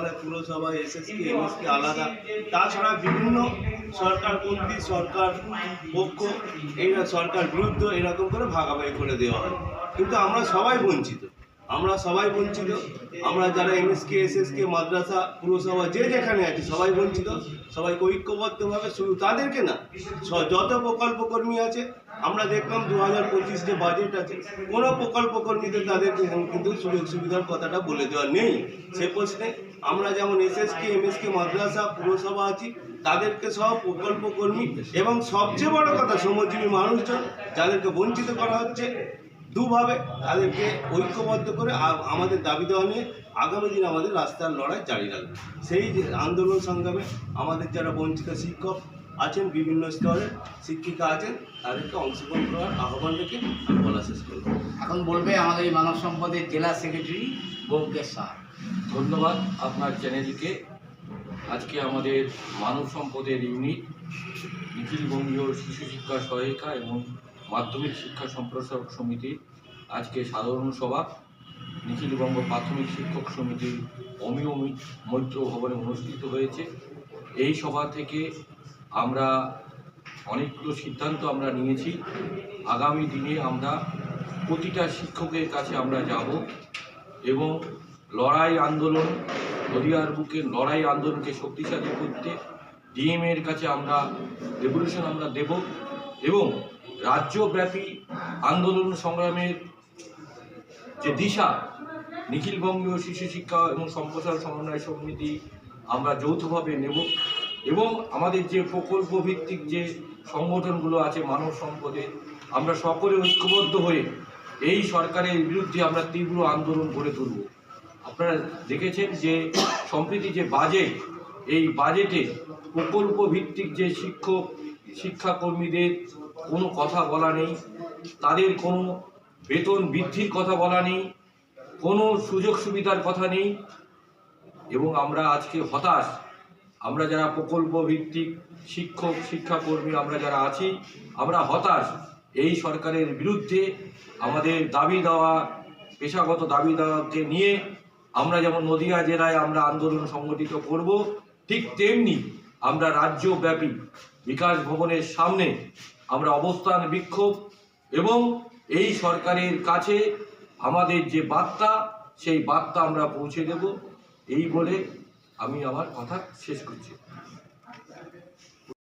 ওখানে পুরসভা SSK MSK আলাদা। তাছাড়া বিভিন্ন সরকার সরকারপন্থী সরকার পক্ষ এইরা সরকার বিরুদ্ধ এরকম করে ভাগাভাগি করে দেওয়া হয়। কিন্তু আমরা সবাই বঞ্চিত। আমরা সবাই বঞ্চিত। আমরা যারা এমএসকে এসএসকে মাদ্রাসা, পুরসভা, যে যেখানে আছে, সবাই বঞ্চিত। সবাইকে ঐক্যবদ্ধভাবে শুধু তাদেরকে না যত প্রকল্প কর্মী আছে, আমরা দেখলাম দু হাজার পঁচিশ যে বাজেট আছে। কোনো প্রকল্প কর্মীদের তাদেরকে কিন্তু সুযোগ সুবিধার কথাটা বলে দেওয়া নেই। সে প্রশ্নে আমরা যেমন এসএসকে এমএসকে মাদ্রাসা, পুরসভা আছি, তাদেরকে সব প্রকল্প কর্মী এবং সবচেয়ে বড় কথা শ্রমজীবী মানুষজন যাদেরকে বঞ্চিত করা হচ্ছে দুভাবে তাদেরকে ঐক্যবদ্ধ করে আমাদের দাবি দেওয়া নিয়ে আগামী দিন আমাদের রাস্তার লড়াই জারি রাখবে। সেই যে আন্দোলন সংগ্রামে আমাদের যারা বঞ্চিত শিক্ষক আছেন বিভিন্ন স্তরের শিক্ষিকা আছেন তাদেরকে অংশগ্রহণ করার আহ্বান রেখে আমি বলা শেষ করব। এখন বলবে আমাদের এই মানব সম্পদের জেলা সেক্রেটারি ব্যোমকেশ সাহা ধন্যবাদ আপনার চ্যানেলকে। আজকে আমাদের মানব সম্পদের ইউনিট নিখিল বঙ্গীয় শিশু শিক্ষা সহায়িকা এবং মাধ্যমিক শিক্ষা সম্প্রসারক সমিতি, আজকে সাধারণ সভা নিখিলবঙ্গ প্রাথমিক শিক্ষক সমিতির অমিয় মি- মৈত্র ভবনে অনুষ্ঠিত হয়েছে। এই সভা থেকে আমরা অনেকগুলো সিদ্ধান্ত আমরা নিয়েছি। আগামী দিনে আমরা প্রতিটা শিক্ষকের কাছে আমরা যাব এবং লড়াই আন্দোলন, নদিয়ার বুকে লড়াই আন্দোলনকে শক্তিশালী করতে ডিএম এর কাছে আমরা রেভলিউশন আমরা দেব। এবং রাজ্যব্যাপী আন্দোলন সংগ্রামের যে দিশা নিখিলবঙ্গীয় শিশু শিক্ষা এবং সম্প্রসারণ সমন্বয় সমিতি আমরা যৌথভাবে নেব এবং আমাদের যে প্রকল্প ভিত্তিক যে সংগঠনগুলো আছে মানব সম্পদে, আমরা সকলে ঐক্যবদ্ধ হয়ে এই সরকারের বিরুদ্ধে আমরা তীব্র আন্দোলন গড়ে তুলব। আপনারা দেখেছেন যে সম্প্রতি যে বাজেট, এই বাজেটে প্রকল্প ভিত্তিক যে শিক্ষক শিক্ষাকর্মীদের কোনো কথা বলা নেই, তাদের কোনো বেতন বৃদ্ধির কথা বলা নেই, কোনো সুযোগ সুবিধার কথা নেই এবং আমরা আজকে হতাশ। আমরা যারা প্রকল্প ভিত্তিক শিক্ষক, শিক্ষাকর্মী, আমরা যারা আছি, আমরা হতাশ। এই সরকারের বিরুদ্ধে আমাদের দাবি দেওয়া, পেশাগত দাবি দেওয়াকে নিয়ে আমরা যেমন নদীয়া জেলায় আমরা আন্দোলন সংগঠিত করব, ঠিক তেমনি আমরা রাজ্যব্যাপী বিকাশ ভবনের সামনে আমরা অবস্থান বিক্ষোভ এবং এই সরকারের কাছে আমাদের যে বার্তা, সেই বার্তা আমরা পৌঁছে দেব। এই বলে আমি আমার কথা শেষ করছি।